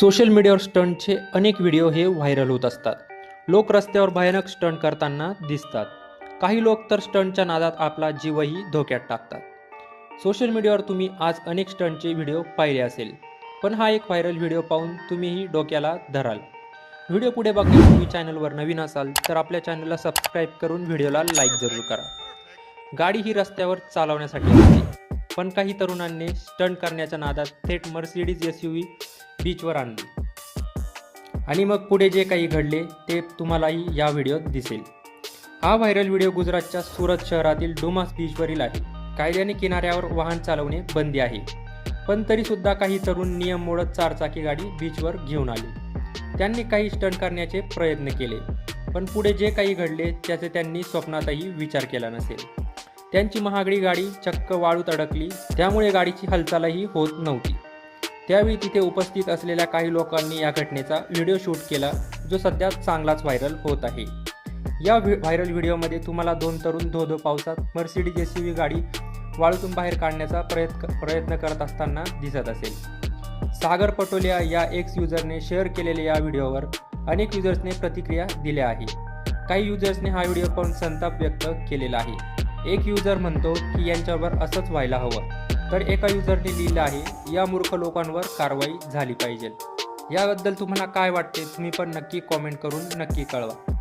Social मीडियावर स्टंटचे अनेक video हे व्हायरल होत असतात. लोक रस्त्यावर भयानक स्टंट करताना दिसतात. काही लोक तर स्टंटच्या नादात आपला जीवही धोक्यात टाकतात. सोशल मीडियावर तुम्ही आज अनेक स्टंटचे व्हिडिओ पाहिले असेल. पण हा एक व्हायरल व्हिडिओ पाहून तुम्हीही डोक्याला धराल. व्हिडिओ पुढे बघण्यास तुम्ही चॅनलवर नवीन असाल तर आपल्या चॅनलला सबस्क्राईब करून व्हिडिओला लाईक जरूर करा. गाडी ही रस्त्यावर चालवण्यासाठी असते पण काही तरुणांनी स्टंट करण्याच्या नादात थेट मर्सिडीज एस यू व्ही बीचवर आणली. आणि मग पुढे जे काही घडले ते तुम्हालाही या व्हिडिओत दिसेल. हा व्हायरल व्हिडिओ गुजरातच्या सुरत शहरातील डुमास बीचवरील आहे. कायद्याने किनाऱ्यावर वाहन चालवणे बंदी आहे. पण तरीसुद्धा काही तरुण नियम मोडत चारचाकी गाडी बीचवर घेऊन आली. त्यांनी काही स्टंट करण्याचे प्रयत्न केले. पण पुढे जे काही घडले त्याचे त्यांनी स्वप्नातही विचार केला नसेल. त्यांची महागडी गाडी चक्क वाळूत अडकली. त्यामुळे गाडीची हालचालही होत नव्हती. त्यावेळी तिथे उपस्थित असलेल्या काही लोकांनी या घटनेचा व्हिडिओ शूट केला जो सध्या चांगलाच व्हायरल होत आहे. या व्हि व्हायरल व्हिडिओमध्ये तुम्हाला दोन तरुण धो धो पावसात मर्सिडीज एस गाडी वाळूतून बाहेर काढण्याचा प्रयत्न प्रयत्न करत असताना दिसत असेल. सागर पटोलिया या एक्स युजरने शेअर केलेल्या या व्हिडिओवर अनेक युजर्सने प्रतिक्रिया दिल्या आहे. काही युजर्सने हा व्हिडिओ पाहून संताप व्यक्त केलेला आहे. एक युजर म्हणतो की यांच्यावर असंच व्हायला हवं. तर एका युजरने लिहिलं आहे या मूर्ख लोकांवर कारवाई झाली पाहिजे. याबद्दल तुम्हाला काय वाटते? तुम्ही पण नक्की कॉमेंट करून नक्की कळवा.